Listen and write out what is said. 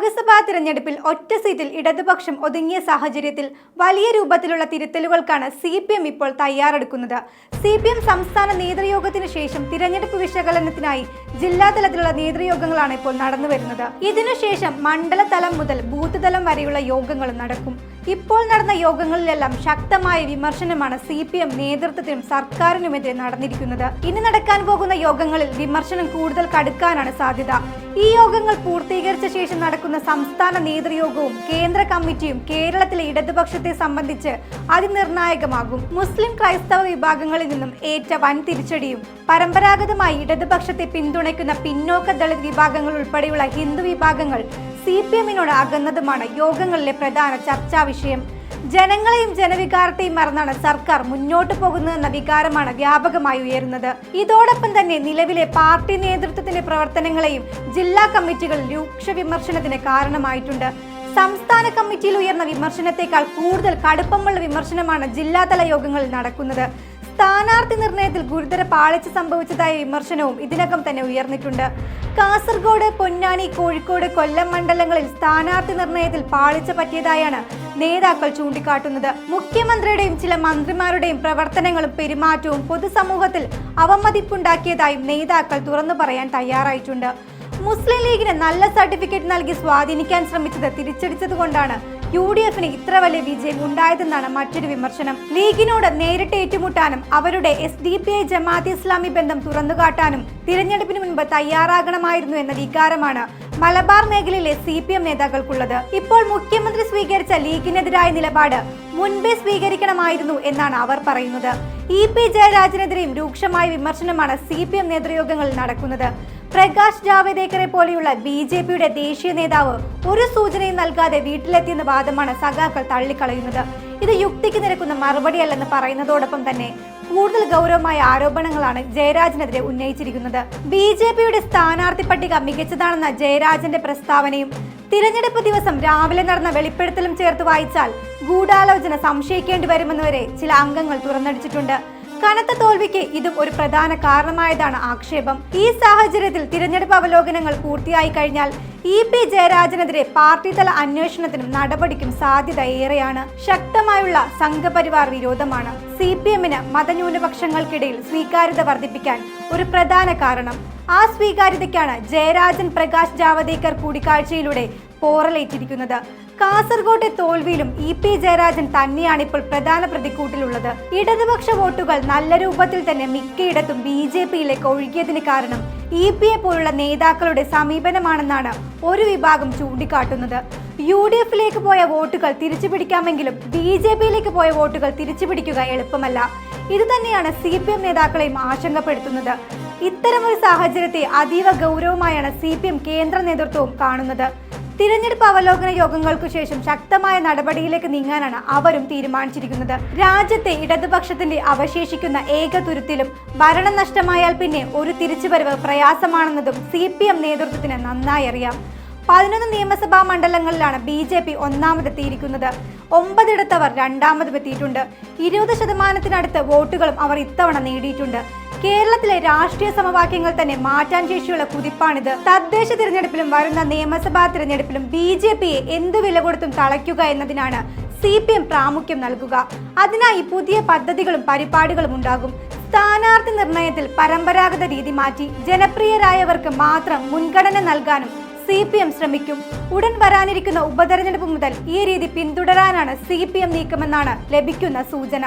ലോക്സഭാ തിരഞ്ഞെടുപ്പിൽ ഒറ്റ സീറ്റിൽ ഇടതുപക്ഷം ഒതുങ്ങിയ സാഹചര്യത്തിൽ വലിയ രൂപത്തിലുള്ള തിരുത്തലുകൾക്കാണ് സി പി എം ഇപ്പോൾ തയ്യാറെടുക്കുന്നത്. സി പി എം സംസ്ഥാന നേതൃയോഗത്തിന് ശേഷം തിരഞ്ഞെടുപ്പ് വിശകലനത്തിനായി ജില്ലാതലത്തിലുള്ള നേതൃയോഗങ്ങളാണ് ഇപ്പോൾ നടന്നു വരുന്നത് ഇതിനുശേഷം മണ്ഡലതലം മുതൽ ബൂത്ത് തലം വരെയുള്ള യോഗങ്ങളും നടക്കും. ഇപ്പോൾ നടന്ന യോഗങ്ങളിലെല്ലാം ശക്തമായ വിമർശനമാണ് സി പി എം നേതൃത്വത്തിനും സർക്കാരിനുമെതിരെ നടന്നിരിക്കുന്നത്. ഇനി നടക്കാൻ പോകുന്ന യോഗങ്ങളിൽ വിമർശനം കൂടുതൽ കടുക്കാനാണ് സാധ്യത. ഈ യോഗങ്ങൾ പൂർത്തീകരിച്ച ശേഷം നടക്കുന്ന സംസ്ഥാന നേതൃയോഗവും കേന്ദ്ര കമ്മിറ്റിയും കേരളത്തിലെ ഇടതുപക്ഷത്തെ സംബന്ധിച്ച് അതിനിർണായകമാകും. മുസ്ലിം ക്രൈസ്തവ വിഭാഗങ്ങളിൽ നിന്നും ഏറ്റ വൻ തിരിച്ചടിയും പരമ്പരാഗതമായി ഇടതുപക്ഷത്തെ പിന്തുണയ്ക്കുന്ന പിന്നോക്ക ദളിത് വിഭാഗങ്ങൾ ഉൾപ്പെടെയുള്ള ഹിന്ദു വിഭാഗങ്ങൾ സി പി എമ്മിനോട് അകന്നതുമാണ് യോഗങ്ങളിലെ പ്രധാന ചർച്ചാ വിഷയം. ജനങ്ങളെയും ജനവികാരത്തെയും മറന്നാണ് സർക്കാർ മുന്നോട്ട് പോകുന്നതെന്ന വികാരമാണ് വ്യാപകമായി ഉയരുന്നത്. ഇതോടൊപ്പം തന്നെ നിലവിലെ പാർട്ടി നേതൃത്വത്തിന്റെ പ്രവർത്തനങ്ങളെയും ജില്ലാ കമ്മിറ്റികൾ രൂക്ഷ വിമർശനത്തിന് കാരണമായിട്ടുണ്ട്. സംസ്ഥാന കമ്മിറ്റിയിൽ ഉയർന്ന വിമർശനത്തെക്കാൾ കൂടുതൽ കടുപ്പമുള്ള വിമർശനമാണ് ജില്ലാതല യോഗങ്ങളിൽ നടക്കുന്നത്. സ്ഥാനാർത്ഥി നിർണയത്തിൽ ഗുരുതര പാളിച്ച സംഭവിച്ചതായ വിമർശനവും ഇതിനകം തന്നെ ഉയർന്നിട്ടുണ്ട്. കാസർഗോഡ് പൊന്നാനി കോഴിക്കോട് കൊല്ലം മണ്ഡലങ്ങളിൽ സ്ഥാനാർത്ഥി നിർണയത്തിൽ പാളിച്ച പറ്റിയതായാണ് നേതാക്കൾ ചൂണ്ടിക്കാട്ടുന്നത്. മുഖ്യമന്ത്രിയുടെയും ചില മന്ത്രിമാരുടെയും പ്രവർത്തനങ്ങളും പെരുമാറ്റവും പൊതുസമൂഹത്തിൽ അവമതിപ്പുണ്ടാക്കിയതായും നേതാക്കൾ തുറന്നു പറയാൻ തയ്യാറായിട്ടുണ്ട്. മുസ്ലിം ലീഗിന് നല്ല സർട്ടിഫിക്കറ്റ് നൽകി സ്വാധീനിക്കാൻ ശ്രമിച്ചത് തിരിച്ചടിച്ചതുകൊണ്ടാണ് യു ഡി എഫിന് ഇത്ര വലിയ വിജയം ഉണ്ടായതെന്നാണ് മറ്റൊരു വിമർശനം. ലീഗിനോട് നേരിട്ട് ഏറ്റുമുട്ടാനും അവരുടെ S D P I Jamaat Islami ബന്ധം തുറന്നുകാട്ടാനും തിരഞ്ഞെടുപ്പിന് മുൻപ് തയ്യാറാകണമായിരുന്നു എന്ന വികാരമാണ് മലബാർ മേഖലയിലെ സി പി എം നേതാക്കൾക്കുള്ളത്. ഇപ്പോൾ മുഖ്യമന്ത്രി സ്വീകരിച്ച ലീഗിനെതിരായ നിലപാട് മുൻപേ സ്വീകരിക്കണമായിരുന്നു എന്നാണ് അവർ പറയുന്നത്. ഇ പി ജയരാജനെതിരെയും രൂക്ഷമായ വിമർശനമാണ് സി പി എം നേതൃയോഗങ്ങളിൽ നടക്കുന്നത്. പ്രകാശ് ജാവദേക്കറെ പോലെയുള്ള ബി ജെ പിയുടെ ദേശീയ നേതാവ് ഒരു സൂചനയും നൽകാതെ വീട്ടിലെത്തിയെന്ന വാദമാണ് സഖാക്കൾ തള്ളിക്കളയുന്നത്. ഇത് യുക്തിക്ക് നിരക്കുന്ന മറുപടിയല്ലെന്ന് പറയുന്നതോടൊപ്പം തന്നെ കൂടുതൽ ഗൗരവമായ ആരോപണങ്ങളാണ് ജയരാജനെതിരെ ഉന്നയിച്ചിരിക്കുന്നത്. ബി ജെ പിയുടെ സ്ഥാനാർത്ഥി പട്ടിക മികച്ചതാണെന്ന ജയരാജന്റെ പ്രസ്താവനയും തിരഞ്ഞെടുപ്പ് ദിവസം രാവിലെ നടന്ന വെളിപ്പെടുത്തലും ചേർത്ത് വായിച്ചാൽ ഗൂഢാലോചന സംശയിക്കേണ്ടി വരുമെന്നുവരെ ചില അംഗങ്ങൾ തുറന്നടിച്ചിട്ടുണ്ട്. കനത്ത തോൽവിക്ക് ഇതും ഒരു പ്രധാന കാരണമായതാണ് ആക്ഷേപം. ഈ സാഹചര്യത്തിൽ തിരഞ്ഞെടുപ്പ് അവലോകനങ്ങൾ പൂർത്തിയായി കഴിഞ്ഞാൽ ഇ പി ജയരാജനെതിരെ പാർട്ടി തല അന്വേഷണത്തിനും നടപടിക്കും സാധ്യത ഏറെയാണ്. ശക്തമായുള്ള സംഘപരിവാർ വിരോധമാണ്. സി പി എമ്മിന് മതന്യൂനപക്ഷങ്ങൾക്കിടയിൽ സ്വീകാര്യത വർദ്ധിപ്പിക്കാൻ ഒരു പ്രധാന കാരണം. ആ സ്വീകാര്യതയ്ക്കാണ് ജയരാജൻ പ്രകാശ് ജാവദേക്കർ കൂടിക്കാഴ്ചയിലൂടെ പോറലേറ്റിരിക്കുന്നത്. കാസർകോട്ടെ തോൽവിയിലും ഇ പി ജയരാജൻ തന്നെയാണ് ഇപ്പോൾ പ്രധാന പ്രതിക്കൂട്ടിലുള്ളത്. ഇടതുപക്ഷ വോട്ടുകൾ നല്ല രൂപത്തിൽ തന്നെ മിക്കയിടത്തും ബി ജെ പിയിലേക്ക് ഒഴുകിയതിന് കാരണം ഇ പി എ പോലുള്ള നേതാക്കളുടെ സമീപനമാണെന്നാണ് ഒരു വിഭാഗം ചൂണ്ടിക്കാട്ടുന്നത്. യു ഡി എഫിലേക്ക് പോയ വോട്ടുകൾ തിരിച്ചു പിടിക്കാമെങ്കിലും ബി ജെ പിയിലേക്ക് പോയ വോട്ടുകൾ തിരിച്ചു പിടിക്കുക എളുപ്പമല്ല ഇതുതന്നെയാണ് സി പി എം നേതാക്കളെയും ആശങ്കപ്പെടുത്തുന്നത്. ഇത്തരമൊരു സാഹചര്യത്തെ അതീവ ഗൗരവമായാണ് സി പി എം കേന്ദ്ര നേതൃത്വവും കാണുന്നത്. തിരഞ്ഞെടുപ്പ് അവലോകന യോഗങ്ങൾക്കു ശേഷം ശക്തമായ നടപടിയിലേക്ക് നീങ്ങാനാണ് അവരും തീരുമാനിച്ചിരിക്കുന്നത്. രാജ്യത്തെ ഇടതുപക്ഷത്തിന്റെ അവശേഷിക്കുന്ന ഏക തുരുത്തിലും ഭരണം നഷ്ടമായാൽ പിന്നെ ഒരു തിരിച്ചുവരവ് പ്രയാസമാണെന്നതും സി പി എം നേതൃത്വത്തിന് നന്നായി അറിയാം. പതിനൊന്ന് നിയമസഭാ മണ്ഡലങ്ങളിലാണ് ബി ജെ പി ഒന്നാമതെത്തിയിരിക്കുന്നത് ഒമ്പതിടത്തവർ രണ്ടാമതും എത്തിയിട്ടുണ്ട്. ഇരുപത് ശതമാനത്തിനടുത്ത് വോട്ടുകളും അവർ ഇത്തവണ നേടിയിട്ടുണ്ട്. കേരളത്തിലെ രാഷ്ട്രീയ സമവാക്യങ്ങൾ തന്നെ മാറ്റാൻ ശേഷിയുള്ള കുതിപ്പാണിത്. തദ്ദേശ തിരഞ്ഞെടുപ്പിലും വരുന്ന നിയമസഭാ തിരഞ്ഞെടുപ്പിലും ബി ജെ പിയെ എന്ത് വില കൊടുത്തും തളയ്ക്കുക എന്നതിനാണ് സി പി എം പ്രാമുഖ്യം നൽകുക. അതിനായി പുതിയ പദ്ധതികളും പരിപാടികളും ഉണ്ടാകും. സ്ഥാനാർത്ഥി നിർണയത്തിൽ പരമ്പരാഗത രീതി മാറ്റി ജനപ്രിയരായവർക്ക് മാത്രം മുൻഗണന നൽകാനും സി പി എം ശ്രമിക്കും. ഉടൻ വരാനിരിക്കുന്ന ഉപതെരഞ്ഞെടുപ്പ് മുതൽ ഈ രീതി പിന്തുടരാനാണ് സി പി എം നീക്കമെന്നാണ് ലഭിക്കുന്ന സൂചന.